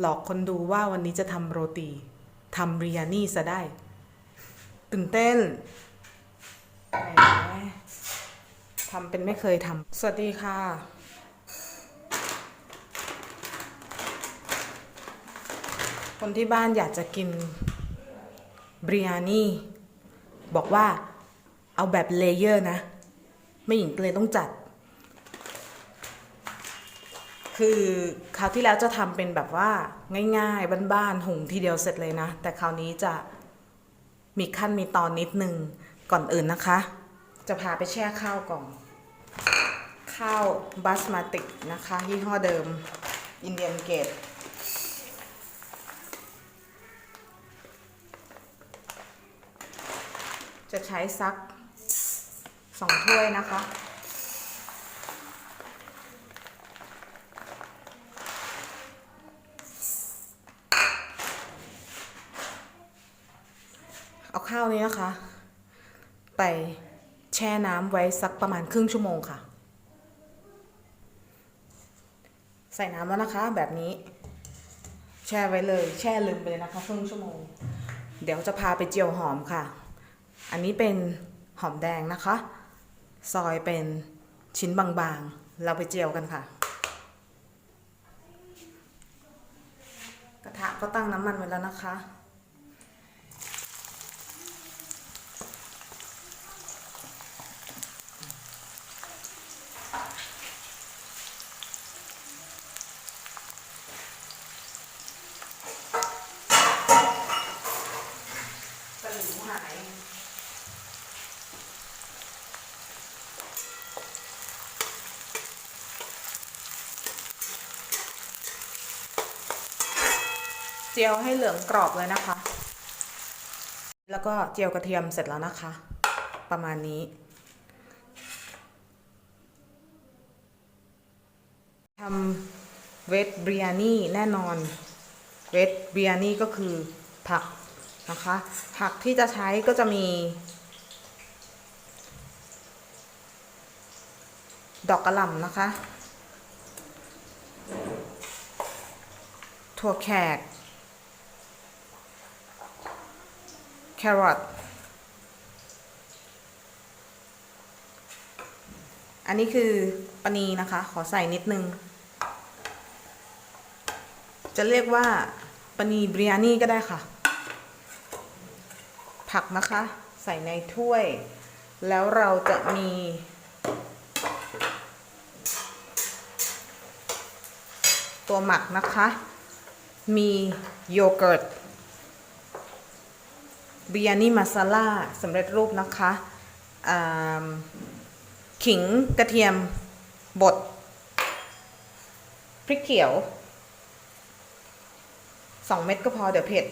หลอกคนดูว่าวันนี้จะทำโรตีทำบิริยานี่ซะได้ ตื่นเต้นทำเป็นไม่เคยทำสวัสดีค่ะ คนที่บ้านอยากจะกินบริยานี่ บอกว่าเอาแบบเลเยอร์นะ ไม่หญิงเลยต้องจัด คือคราวที่แล้วจะทำเป็นแบบว่าง่ายๆบ้านๆหุงทีเดียวเสร็จเลยนะ แต่คราวนี้จะมีขั้นมีตอนนิดนึงก่อนอื่นนะคะ จะพาไปแช่ข้าวก่อน ข้าวบาสมาติกนะคะ ยี่ห้อเดิมอินเดียนเกตจะใช้สักสองถ้วยนะคะ เอาข้าวนี้นะคะ ไปแช่น้ำไว้สักประมาณครึ่งชั่วโมงค่ะ ใส่น้ำแล้วนะคะ แบบนี้ แช่ไว้เลย แช่ลืมไปเลยนะคะครึ่งชั่วโมง เดี๋ยวจะพาไปเจียวหอมค่ะ อันนี้เป็นหอมแดงนะคะ ซอยเป็นชิ้นบางๆ เราไปเจียวกันค่ะ กระทะก็ตั้งน้ำมันไว้แล้วนะคะ ตะหลิวหาย เจียวให้เหลืองกรอบเลยนะคะ แล้วก็เจียวกระเทียมเสร็จแล้วนะคะ ประมาณนี้ ทำเวทเบริยนี่แน่นอน เวทเบริยนี่ก็คือผักนะคะ ผักที่จะใช้ก็จะมี ดอกกระหล่ำนะคะ ถั่วแขก แครอทอันนี้คือปนีนะคะ ขอใส่นิดนึง จะเรียกว่าปนีบริยานี่ก็ได้ค่ะ ผักนะคะ ใส่ในถ้วย แล้วเราจะมี ตัวหมักนะคะ มีโยเกิร์ต บียานี่มาซาล่าสำเร็จรูปนะคะขิงกระเทียมบดพริกเขียวสองเม็ดก็พอเดี๋ยวเผ็ด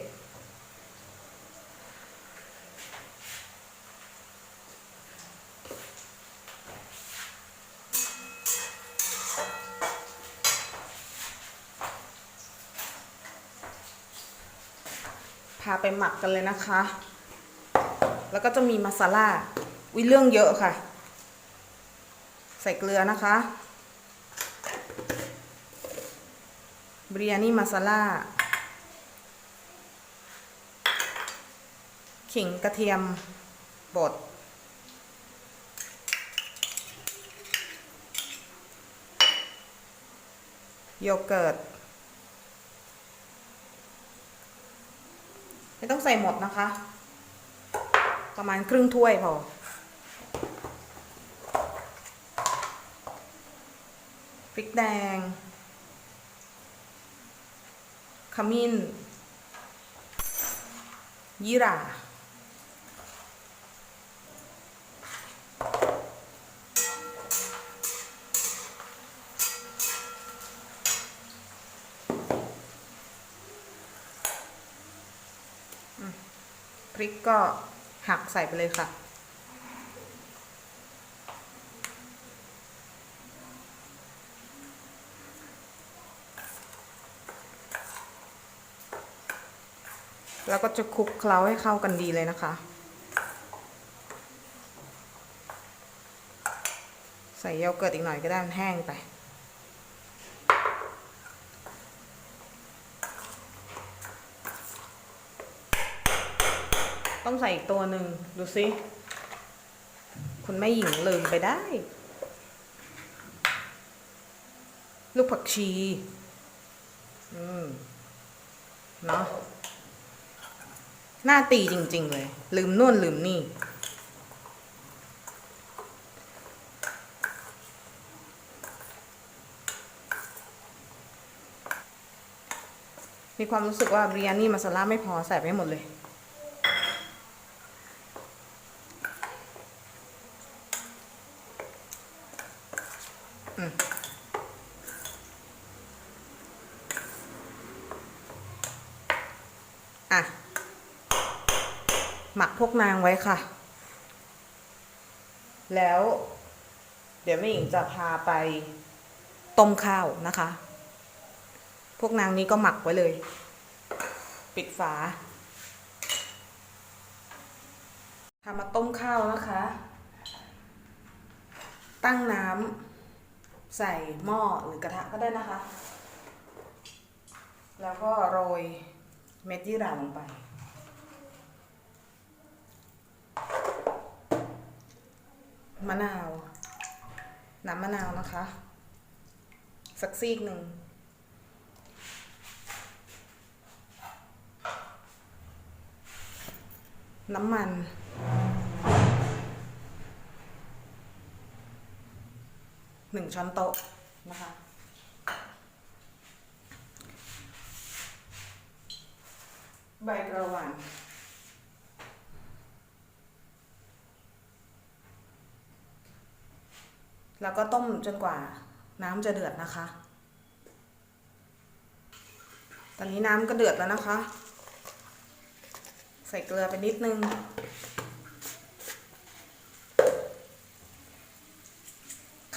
พาไปหมักกันเลยนะคะ แล้วก็จะมีมาซาล่าวิเรื่องเยอะค่ะ ใส่เกลือนะคะบริยานี่มาซาล่าขิงกระเทียมบดโยเกิร์ต ไม่ต้องใส่หมดนะคะ ประมาณครึ่งถ้วยพอพริกแดง ขมิ้นยี่หร่า ริกก็หักใส่ไปเลยค่ะ แล้วก็จะคลุกเคล้าให้เข้ากันดีเลยนะคะ ใส่โยเกิร์ตอีกหน่อยก็ได้มันแห้งไป ต้องใส่อีกตัวหนึ่งดูสิ คุณแม่หญิงลืมไปได้ ลูกผักชี อืม เนาะหน้าตีจริง ๆ เลย ลืมนู่นลืมนี่ มีความรู้สึกว่าเรียนี่มาซาล่าไม่พอใส่ไปหมดเลย อะ หมักพวกนางไว้ค่ะ แล้ว เดี๋ยวแม่หญิงจะพาไปต้มข้าวนะคะ พวกนางนี้ก็หมักไว้เลย ปิดฝาทำมาต้มข้าวนะคะ ตั้งน้ำใส่หม้อหรือกระทะก็ได้นะคะ แล้วก็โรย เม็ดยี่หร่าลงไป มะนาว น้ำมะนาวนะคะ สักซีกหนึ่งน้ำมัน หนึ่งช้อนโต๊ะนะคะ ใบกระวานแล้วก็ต้มจนกว่าน้ำจะเดือดนะคะ ตอนนี้น้ำก็เดือดแล้วนะคะ ใส่เกลือไปนิดนึง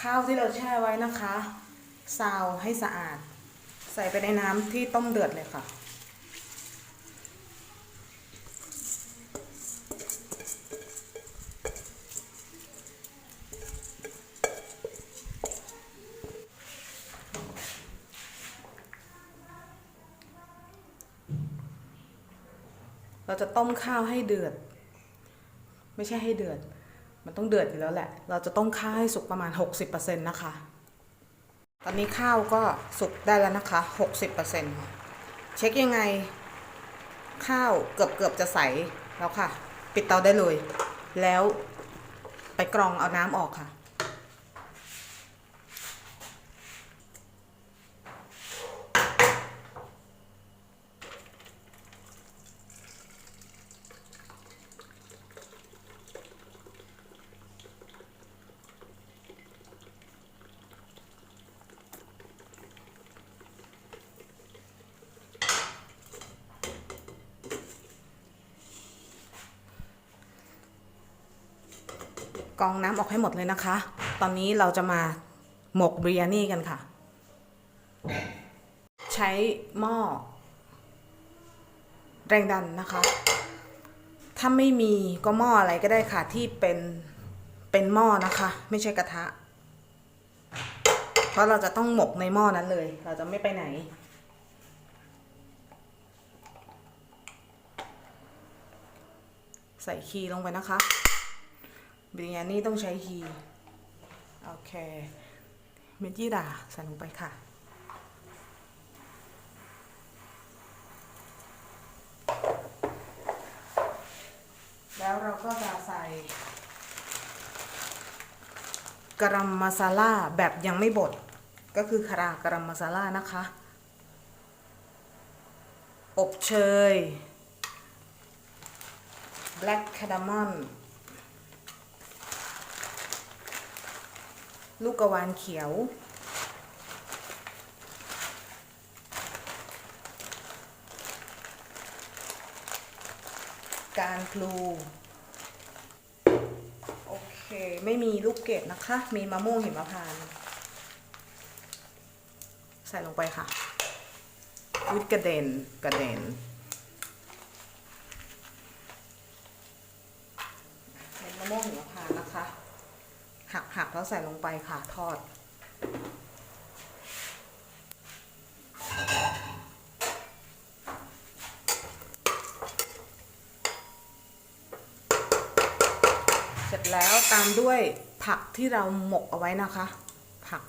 ข้าวที่เราแช่ไว้นะคะ ซาวให้สะอาด ใส่ไปในน้ำที่ต้มเดือดเลยค่ะ เราจะต้มข้าวให้เดือด ไม่ใช่ให้เดือด มันต้องเดือดอยู่แล้วแหละ เราจะต้มข้าวให้สุกประมาณ 60%นะคะ ตอนนี้ข้าวก็สุกได้แล้วนะคะ 60%เช็คยังไง ข้าวเกือบเกือบจะใสแล้วค่ะ ปิดเตาได้เลย แล้วไปกรองเอาน้ำออกค่ะ กองน้ำออกให้หมดเลยนะคะ ตอนนี้เราจะมาหมกบริยานี่กันค่ะ ใช้หม้อ แรงดันนะคะ ถ้าไม่มีก็หม้ออะไรก็ได้ค่ะที่เป็นเป็นหม้อนะคะ ไม่ใช่กระทะ เพราะเราจะต้องหมกในหม้อนั้นเลย เราจะไม่ไปไหนใส่คีย์ลงไปนะคะ บิริยานี่ต้องใช้ฮีโอเค เมดยี่ดาใส่ลงไปค่ะ แล้วเราก็จะใส่กรัมมาซาล่าแบบยังไม่บด ก็คือคารากรัมมาซาล่านะคะ อบเชย black cardamom ลูกกระวานเขียว การพลูโอเค ไม่มีลูกเกดนะคะ มีมะม่วงหิมพานต์ใส่ลงไปค่ะวิดกระเด็นกระเด็นมะม่วงหิมพานต์นะคะ หักหักแล้วใส่ลงไปค่ะทอดนแล้วตามด้วยผักที่เราหมกเอาไว้นะคะ ผัก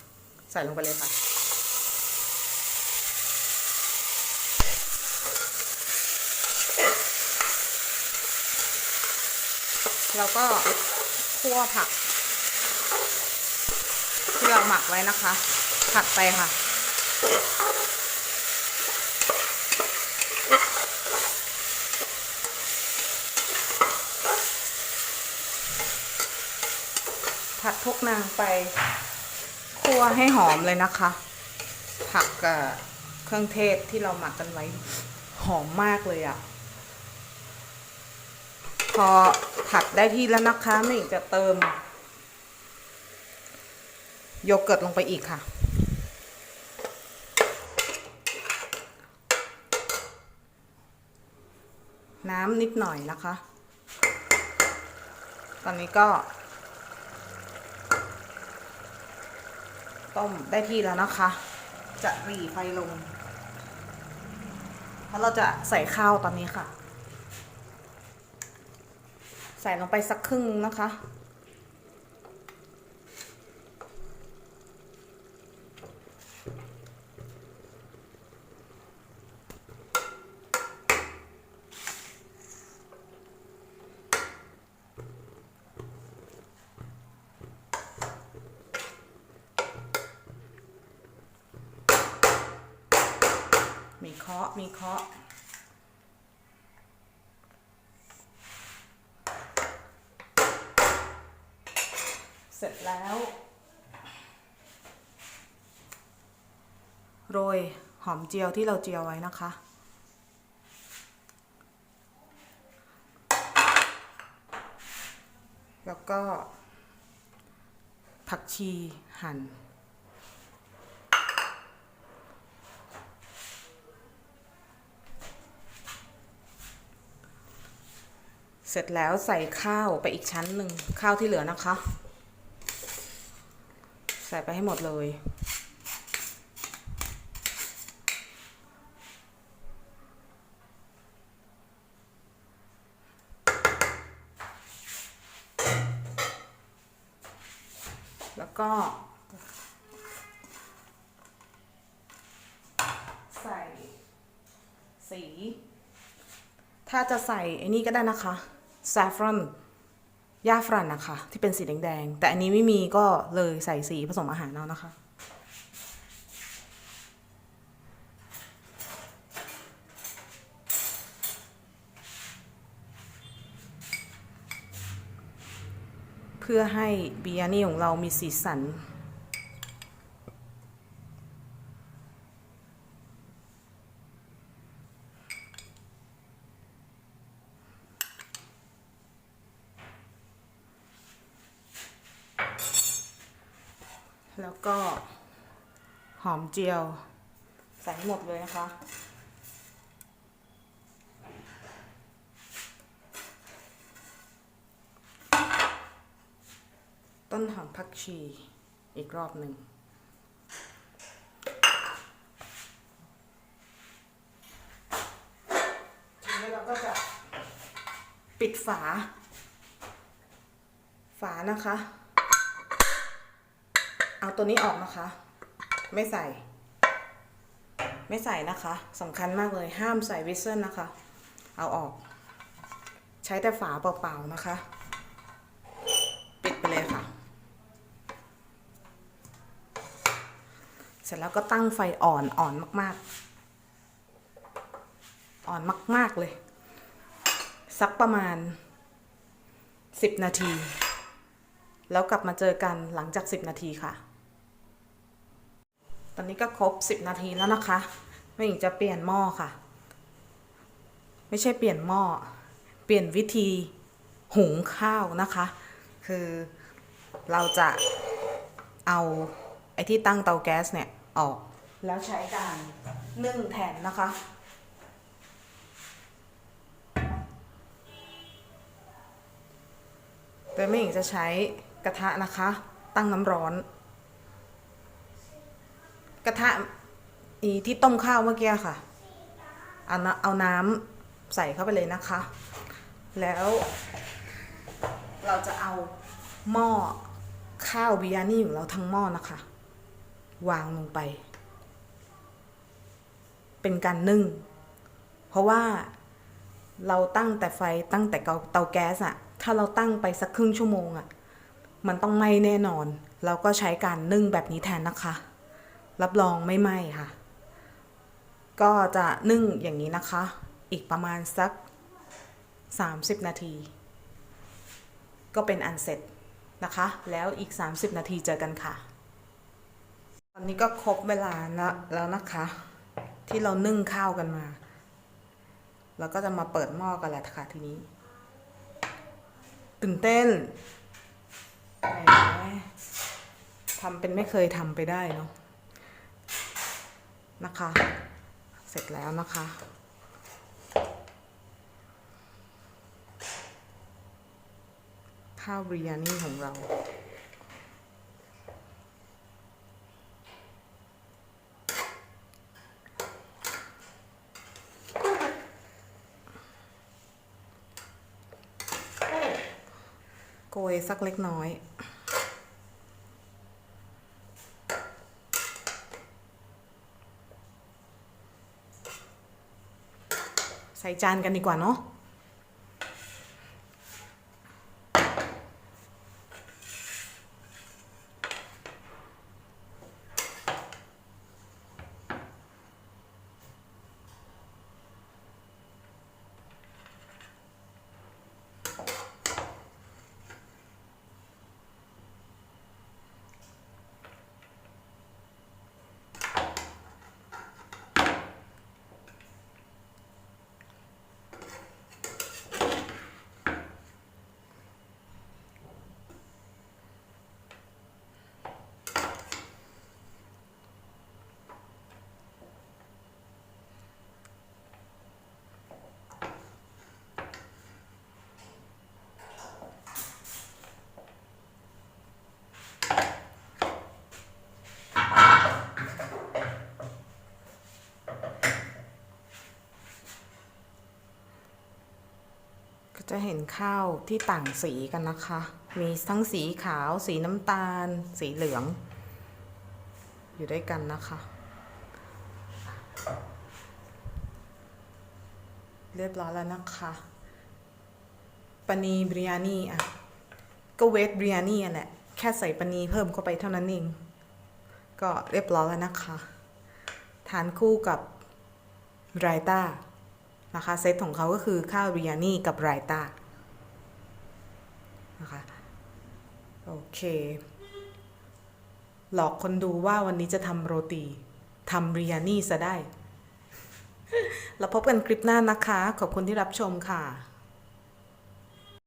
ใส่ลงไปเลยค่ะแล้วก็คั่วผัก ที่เราหมักไว้นะคะ ผัดไปค่ะ ผัดพวกนางไปคั่วให้หอมเลยนะคะ ผักกับเครื่องเทศที่เราหมักกันไว้หอมมากเลยอะ่ะ พอผัดได้ที่แล้วนะคะไม่จะเติม โยเกิร์ตลงไปอีกค่ะ น้ำนิดหน่อยนะคะ ตอนนี้ก็ ต้มได้ที่แล้วนะคะ จะรีไฟลงเพราะเราจะใส่ข้าวตอนนี้ค่ะ ใส่ลงไปสักครึ่งนะคะ มี เคาะมีเคาะ เสร็จแล้ว โรยหอมเจียวที่เราเจียวไว้นะคะ แล้วก็ผักชีหั่น เสร็จแล้วใส่ข้าวไปอีกชั้นหนึ่งข้าวที่เหลือนะคะ ใส่ไปให้หมดเลย แล้วก็ ใส่สีถ้าจะใส่ไอ้นี่ก็ได้นะคะ saffron ย่าฝรั่นนะคะ ที่เป็นสีแดงๆ แต่อันนี้ไม่มีก็เลยใส่สีผสมอาหารเอานะคะ เพื่อให้บิยานี่ของเรามีสีสัน แล้วก็หอมเจียว ใส่หมดเลยนะคะ ต้นหอมผักชีอีกรอบหนึ่งทีนี้เราก็จะปิดฝา ฝานะคะ เอาตัวนี้ออกนะคะ ไม่ใส่ ไม่ใส่นะคะสำคัญมากเลยห้ามใส่วิสเซิลนะคะ เอาออก ใช้แต่ฝาเปล่าๆนะคะปิดไปเลยค่ะ เสร็จแล้วก็ตั้งไฟอ่อนอ่อนมากๆ อ่อนมากๆเลย สักประมาณ 10 นาที แล้วกลับมาเจอกันหลังจาก 10 นาทีค่ะ อนนี้ก็ครบ 10 นาทีแล้วนะคะไม่หญิงจะเปลี่ยนหม้อค่ะ ไม่ใช่เปลี่ยนหม้อ เปลี่ยนวิธีหุงข้าวนะคะ คือเราจะเอาไอ้ที่ตั้งเตาแก๊สเนี่ยออก แล้วใช้การนึ่งแทนนะคะ โดยไม่หญิงจะใช้กระทะนะคะ ตั้งน้ำร้อน กระทะอีที่ต้มข้าวเมื่อกี้ค่ะ เอาเอาน้ำใส่เข้าไปเลยนะคะ แล้ว เราจะเอาหม้อข้าวบิริยานี่ของเราทั้งหม้อนะคะ วางลงไป เป็นการนึ่ง เพราะว่าเราตั้งแต่ไฟตั้งแต่เตาเตาแก๊สอะถ้าเราตั้งไปสักครึ่งชั่วโมงอะมันต้องไหม้แน่นอน เราก็ใช้การนึ่งแบบนี้แทนนะคะ รับรองไม่ไหม้ค่ะ ก็จะนึ่งอย่างนี้นะคะ อีกประมาณสัก 30 นาที ก็เป็นอันเสร็จนะคะ แล้วอีก 30 นาทีเจอกันค่ะ ตอนนี้ก็ครบเวลาแล้วนะคะ ที่เรานึ่งข้าวกันมาเราก็จะมาเปิดหม้อกันแหละค่ะทีนี้ ตื่นเต้นทำเป็นไม่เคยทำไปได้เนาะ นะคะ เสร็จแล้วนะคะ ข้าวบริยานี่ของเราโกยสักเล็กน้อย ใส่จานกันดีกว่าเนาะ จะเห็นข้าวที่ต่างสีกันนะคะ มีทั้งสีขาว สีน้ำตาล สีเหลือง อยู่ด้วยกันนะคะ เรียบร้อยแล้วนะคะปนีบริยานีอะ ก็เวทบริยานีอะแหละ แค่ใส่ปนีเพิ่มเข้าไปเท่านั้นเอง ก็เรียบร้อยแล้วนะคะ ทานคู่กับไรต้า นะคะเซตของเขาก็คือข้าวบริยานี่กับไรต้านะคะโอเค หลอกคนดูว่าวันนี้จะทำโรตีทำบริยานี่ซะได้ แล้วพบกันคลิปหน้านะคะ ขอบคุณที่รับชมค่ะ